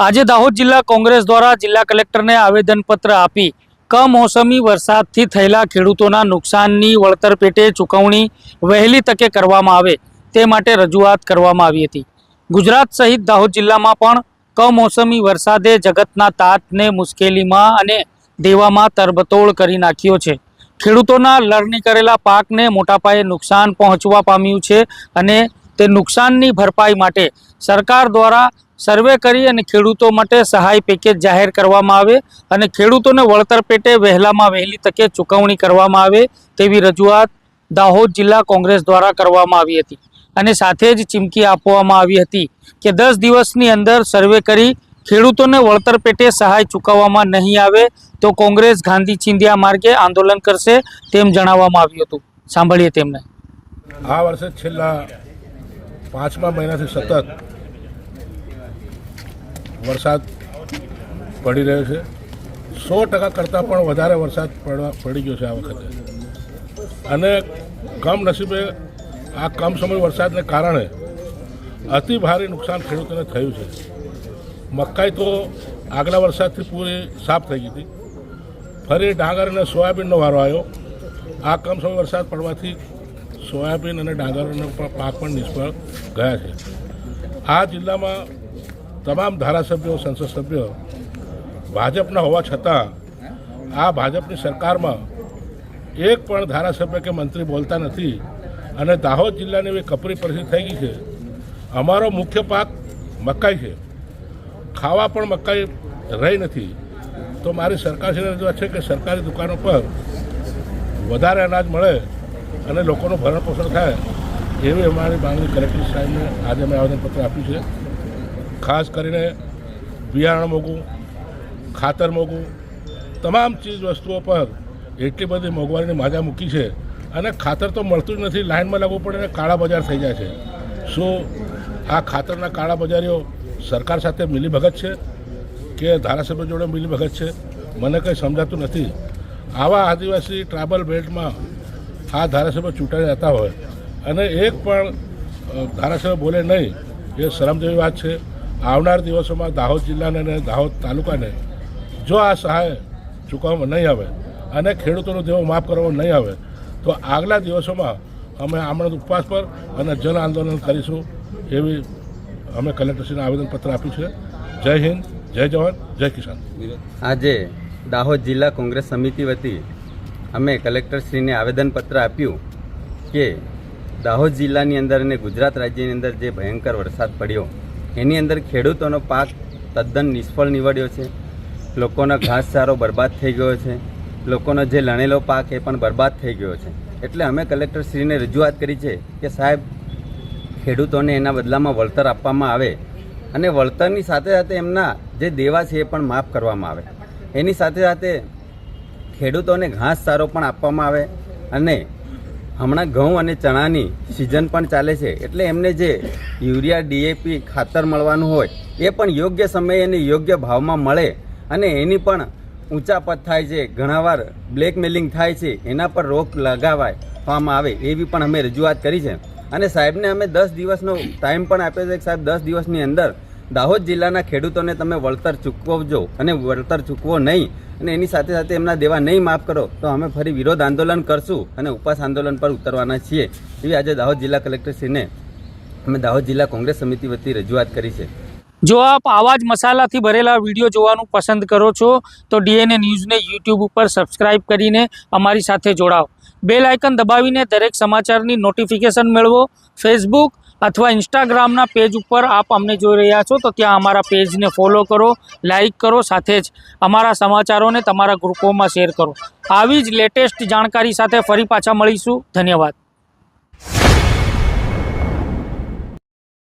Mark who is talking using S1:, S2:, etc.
S1: આજે દાહોદ જિલ્લા કોંગ્રેસ દ્વારા જિલ્લા કલેક્ટરને આવેદનપત્ર આપી કમોસમી વરસાદથી થયેલા ખેડૂતોના નુકસાનની વળતર પેટે ચૂકવણી વહેલી તકે કરવામાં આવે તે માટે રજૂઆત કરવામાં આવી હતી. ગુજરાત સહિત દાહોદ જિલ્લામાં પણ કમોસમી વરસાદે જગતના તાતને મુશ્કેલીમાં અને દેવામાં તરબતોડ કરી નાખ્યો છે. ખેડૂતોના લણણી કરેલા પાકને મોટાપાયે નુકસાન પહોંચવા પામ્યું છે અને તે નુકસાનની ભરપાઈ માટે સરકાર દ્વારા સર્વે કરી અને ખેડૂતો માટે સહાય પેકેજ જાહેર કરવામાં આવે અને ખેડૂતોને વળતર પેટે વહેલામાં વહેલી તકે ચૂકવણી કરવામાં આવે તેવી રજૂઆત દાહોદ જિલ્લા કોંગ્રેસ દ્વારા કરવામાં આવી હતી. અને સાથે જ ચીમકી આપવામાં આવી હતી કે દસ દિવસની અંદર સર્વે કરી ખેડૂતોને વળતર પેટે સહાય ચૂકવવામાં નહીં આવે તો કોંગ્રેસ ગાંધી ચિંધ્યા માર્ગે આંદોલન કરશે તેમ જણાવવામાં આવ્યું હતું. સાંભળીએ તેમને.
S2: આ વર્ષે છેલ્લા પાંચમા મહિનાથી સતત વરસાદ પડી રહ્યો છે. સો ટકા કરતાં પણ વધારે વરસાદ પડવા પડી ગયો છે આ વખતે. અને કમનસીબે આ કમ સમય વરસાદને કારણે અતિ ભારે નુકસાન ખેડૂતોને થયું છે. મકાઈ તો આગલા વરસાદથી પૂરી સાફ થઈ ગઈ હતી. ફરી ડાંગર અને સોયાબીનનો વારો આવ્યો. આ કમ સમય વરસાદ પડવાથી સોયાબીન અને ડાંગરનો પાક પણ નિષ્ફળ ગયા છે. આ જિલ્લામાં તમામ ધારાસભ્યો સંસદ સભ્યો ભાજપના હોવા છતાં આ ભાજપની સરકારમાં એક પણ ધારાસભ્ય કે મંત્રી બોલતા નથી અને દાહોદ જિલ્લાની એવી કપરી પરિસ્થિતિ થઈ ગઈ છે. અમારો મુખ્ય પાક મકાઈ છે. ખાવા પણ મકાઈ રહી નથી. તો મારી સરકારશ્રીને રજૂઆત છે કે સરકારી દુકાનો પર વધારે અનાજ મળે અને લોકોનું ભરણ પોષણ થાય એવી અમારી માંગણી કલેક્ટર સાહેબને આજે અમે આવેદનપત્ર આપ્યું છે. ખાસ કરીને બિયારણ મોંઘું, ખાતર મોંઘું, તમામ ચીજ વસ્તુઓ પર એટલી બધી મોંઘવારીની માજા મૂકી છે અને ખાતર તો મળતું જ નથી, લાઇનમાં લાગવું પડે અને કાળા બજાર થઈ જાય છે. શું આ ખાતરના કાળા બજારીઓ સરકાર સાથે મિલીભગત છે કે ધારાસભ્ય જોડે મિલીભગત છે? મને કંઈ સમજાતું નથી. આવા આદિવાસી ટ્રાયબલ બેલ્ટમાં આ ધારાસભ્ય ચૂંટાઈ જતા હોય. અને એક પણ ધારાસભ્ય બોલે નહીં, એ શરમ જેવી વાત છે. આવનાર દિવસોમાં દાહોદ જિલ્લાને અને દાહોદ તાલુકાને જો આ સહાય ચૂકવવામાં નહીં આવે અને ખેડૂતોનો દેવો માફ કરવામાં નહીં આવે, તો આગલા દિવસોમાં અમે આમરણ ઉપવાસ પર અને જન આંદોલન કરીશું એવી અમે કલેક્ટરશ્રીને આવેદનપત્ર આપ્યું છે. જય હિન્દ, જય જવાન, જય કિસાન.
S3: આજે દાહોદ જિલ્લા કોંગ્રેસ સમિતિ વતી અમે કલેક્ટરશ્રીને આવેદનપત્ર આપ્યું કે દાહોદ જિલ્લાની અંદર અને ગુજરાત રાજ્યની અંદર જે ભયંકર વરસાદ પડ્યો એની અંદર ખેડૂતોનો પાક તદ્દન નિષ્ફળ નીવડ્યો છે. લોકોનો ઘાસચારો બરબાદ થઈ ગયો છે. લોકોનો જે લણેલો પાક એ પણ બરબાદ થઈ ગયો છે. એટલે અમે કલેક્ટરશ્રીને રજૂઆત કરી છે કે સાહેબ, ખેડૂતોને એના બદલામાં વળતર આપવામાં આવે અને વળતરની સાથે સાથે એમના જે દેવા છે એ પણ માફ કરવામાં આવે. એની સાથે સાથે ખેડૂતોને ઘાસચારો પણ આપવામાં આવે અને હમણાં ઘઉં અને ચણાની સિઝન પણ ચાલે છે. એટલે એમને જે યુરિયા ડીએપી ખાતર મળવાનું હોય, એ પણ યોગ્ય સમયે અને યોગ્ય ભાવમાં મળે અને એની પણ ઊંચા પદ થાય છે. ઘણાવાર બ્લેકમેલિંગ થાય છે. એના પર રોક લગાવવામાં આવે એવી પણ અમે રજૂઆત કરી છે. અને સાહેબને અમે દસ દિવસનો ટાઈમ પણ આપ્યો છે. કે સાહેબ, દસ દિવસની અંદર દાહોદ જિલ્લાના ખેડૂતોને તમે વળતર ચૂકવજો અને વળતર ચૂકવો નહીં અને એની સાથે સાથે એમના દેવા નહીં માફ કરો, તો અમે ફરી વિરોધ આંદોલન કરશું અને ઉપવાસ આંદોલન પર ઉતરવાના છીએ. એવી આજે દાહોદ જિલ્લા કલેક્ટરશ્રીને અમે દાહોદ જિલ્લા કોંગ્રેસ સમિતિ વતી રજૂઆત કરી છે.
S1: જો આપ આવા જ મસાલાથી ભરેલા વીડિયો જોવાનું પસંદ કરો છો, તો ડીએનએ ન્યૂઝને યુટ્યુબ ઉપર સબસ્ક્રાઇબ કરીને અમારી સાથે જોડાઓ. બેલ આઇકન દબાવીને દરેક સમાચારની નોટિફિકેશન મેળવો. ફેસબુક અથવા ઇન્સ્ટાગ્રામના પેજ ઉપર આપ અમને જોઈ રહ્યા છો, તો ત્યાં અમારા પેજને ફોલો કરો લાઇક કરો, સાથે જ અમારા સમાચારોને તમારા ગ્રુપોમાં શેર કરો. આવી જ લેટેસ્ટ જાણકારી સાથે ફરી પાછા મળીશું. ધન્યવાદ.